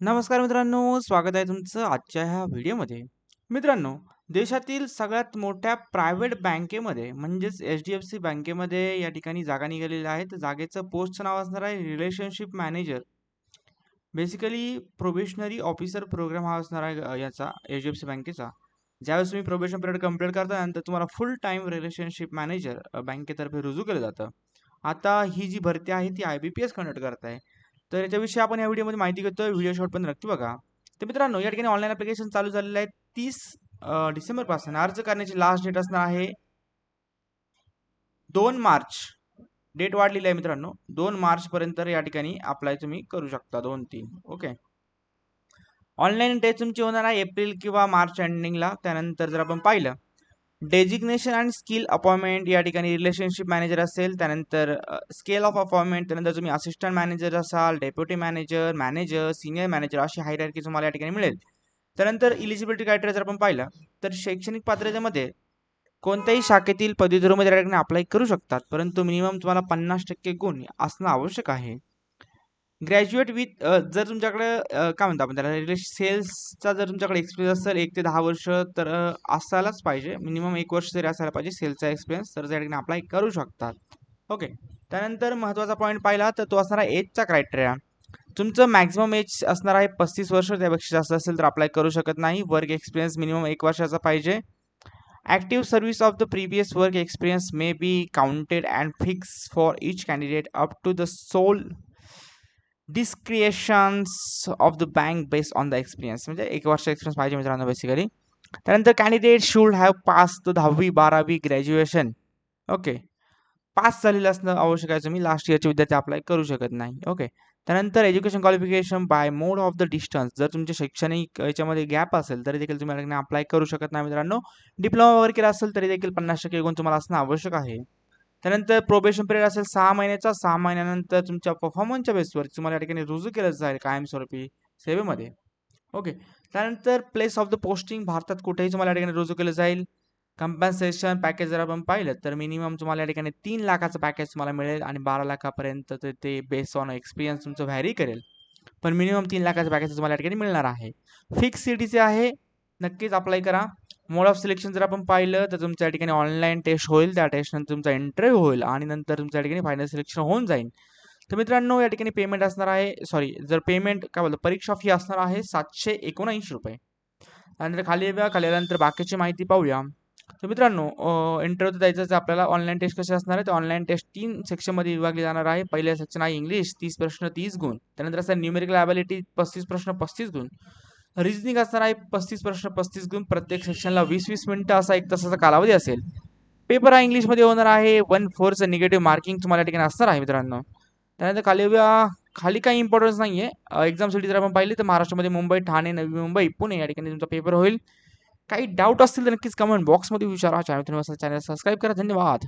नमस्कार मित्रांनो, स्वागत आहे तुमचं आजच्या ह्या व्हिडिओमध्ये. मित्रांनो, देशातील सगळ्यात मोठ्या प्रायव्हेट बँकेमध्ये म्हणजेच एच-डी-एफ-सी बँकेमध्ये या ठिकाणी जागा निघालेल्या आहेत. तर जागेचं पोस्टचं नाव असणार आहे relationship manager. Basically probationary officer program हा असणार आहे याचा एच-डी-एफ-सी बँकेचा. ज्यावेळेस तुम्ही प्रोबेशन पिरियड कंप्लीट करता नंतर तुम्हाला फुल टाईम रिलेशनशिप मॅनेजर बँकेतर्फे रुजू केलं जातं. आता ही जी भरती आहे ती आय-बी-पी-एस कंडक्ट करत आहे. तर याच्याविषयी आपण या व्हिडिओमध्ये माहिती घेतो व्हिडिओ शेवटपर्यंत नक्की बघा. तर मित्रांनो या ठिकाणी ऑनलाईन ॲप्लिकेशन चालू झालेलं आहे तीस डिसेंबरपासून. अर्ज करण्याची लास्ट डेट असणार आहे दोन मार्च. डेट वाढलेली आहे मित्रांनो. दोन मार्चपर्यंत या ठिकाणी अप्लाय तुम्ही करू शकता 2-3 ओके. ऑनलाईन टेस्ट तुमची होणार आहे एप्रिल किंवा मार्च एंडिंगला. त्यानंतर जर आपण पाहिलं डेजिग्नेशन अँड स्किल अपॉइंटमेंट या ठिकाणी रिलेशनशिप मॅनेजर असेल. त्यानंतर स्केल ऑफ अपॉइंटमेंट त्यानंतर तुम्ही असिस्टंट मॅनेजर असाल, deputy manager, manager, senior manager अशी हायरार्की तुम्हाला या ठिकाणी मिळेल. त्यानंतर इलिजिबिलिटी क्रायटेरिया जर आपण पाहिलं तर शैक्षणिक पात्रतेमध्ये कोणत्याही शाखेतील पदवीधरमध्ये या ठिकाणी अप्लाय करू शकतात. परंतु मिनिमम तुम्हाला 50% गुण असणं आवश्यक आहे. ग्रॅज्युएट विथ जर तुमच्याकडे काय म्हणतो आपण त्याला रिले सेल्सचा जर तुमच्याकडे एक्सपिरियन्स असेल एक ते दहा वर्ष तर असायलाच पाहिजे. मिनिमम एक वर्ष तरी असायला पाहिजे सेल्सचा एक्सपिरियन्स तर त्या ठिकाणी अप्लाय करू शकतात. ओके. त्यानंतर महत्त्वाचा पॉईंट पाहिला तर तो असणार आहे एजचा क्रायटेरिया. तुमचं मॅक्झिमम एज असणार आहे 35 वर्ष त्यापेक्षा जास्त असेल तर अप्लाय करू शकत नाही. वर्क एक्सपिरियन्स मिनिमम एक वर्षाचा पाहिजे. Active service of the previous work experience may be counted and fix for each candidate up to the sole discretions of the bank based on the experience म्हणजे एक वर्ष experience पाहिजे मित्रांनो basically. त्यानंतर candidate should have pass the 10वी 12वी graduation okay. Pass झालेलं असणं आवश्यक आहे. तुम्ही लास्ट इयरचे विद्यार्थी अप्लाय करू शकत नाही. ओके. त्यानंतर education qualification by mode of the distance जर तुमचे शैक्षणिक याच्यामध्ये गॅप असेल तरी देखील तुम्ही अप्लाय करू शकत नाही मित्रांनो. डिप्लोमा वगैरे केला असेल तरी देखील 50% गुण तुम्हाला असणं आवश्यक आहे. त्यानंतर प्रोबेशन पिरियड असेल सहा महिन्याचा. सहा महिन्यानंतर तुमच्या परफॉर्मन्सच्या बेसवर तुम्हाला या ठिकाणी रुजू केलं जाईल कायमस्वरूपी सेवेमध्ये. ओके. त्यानंतर प्लेस ऑफ द पोस्टिंग भारतात कुठेही तुम्हाला या ठिकाणी रुजू केलं जाईल. कंपन्सेशन पॅकेज जर आपण पाहिलं तर मिनिमम तुम्हाला या ठिकाणी तीन लाखाचं पॅकेज तुम्हाला मिळेल आणि 12 लाखापर्यंत ते ते बेस्ड ऑन एक्सपिरियन्स तुमचं व्हॅरी करेल. पण मिनिमम तीन लाखाचं पॅकेज तुम्हाला या ठिकाणी मिळणार आहे. फिक्स सिटीचे आहे. नक्कीच अप्लाय करा. मोड ऑफ सिलेक्शन जर आपण पाहिलं तर तुमच्या या ठिकाणी ऑनलाईन टेस्ट होईल. त्या टेस्टनंतर तुमचा इंटरव्ह्यू होईल आणि नंतर तुमच्या या ठिकाणी फायनल सिलेक्शन होऊन जाईल. तर मित्रांनो या ठिकाणी पेमेंट असणार आहे सॉरी जर पेमेंट काय बोलतो परीक्षा फी असणार आहे ₹779. त्यानंतर खाली येऊया खाली आल्यानंतर बाकीची माहिती पाहूया. तर मित्रांनो इंटरव्ह्यू द्यायचं आहे आपल्याला ऑनलाईन टेस्ट कशी असणार आहे तर ऑनलाईन टेस्ट तीन सेक्शनमध्ये विभागली जाणार आहे. पहिलं सेक्शन आहे इंग्लिश तीस प्रश्न तीस गुण. त्यानंतर असं न्यूमेरिकल ॲबिलिटी 35 प्रश्न 35 गुण. रिजनिंग असणार आहे 35 प्रश्न 35 गुण. प्रत्येक सेक्शनला वीस वीस मिनिटं असा एक तासाचा कालावधी असेल. पेपर हा इंग्लिशमध्ये होणार आहे. 1/4चं निगेटिव्ह मार्किंग तुम्हाला या ठिकाणी असणार आहे मित्रांनो. त्यानंतर खाली खाली काही इम्पॉर्टन्स नाही आहे. एक्झामसाठी जर आपण पाहिली तर महाराष्ट्रामध्ये मुंबई, ठाणे, नवी मुंबई, पुणे या ठिकाणी तुमचा पेपर होईल. काही डाऊट असतील तर नक्कीच कमेंट बॉक्समध्ये विचारा. चॅनल तुम्ही चॅनल सबस्क्राईब करा. धन्यवाद.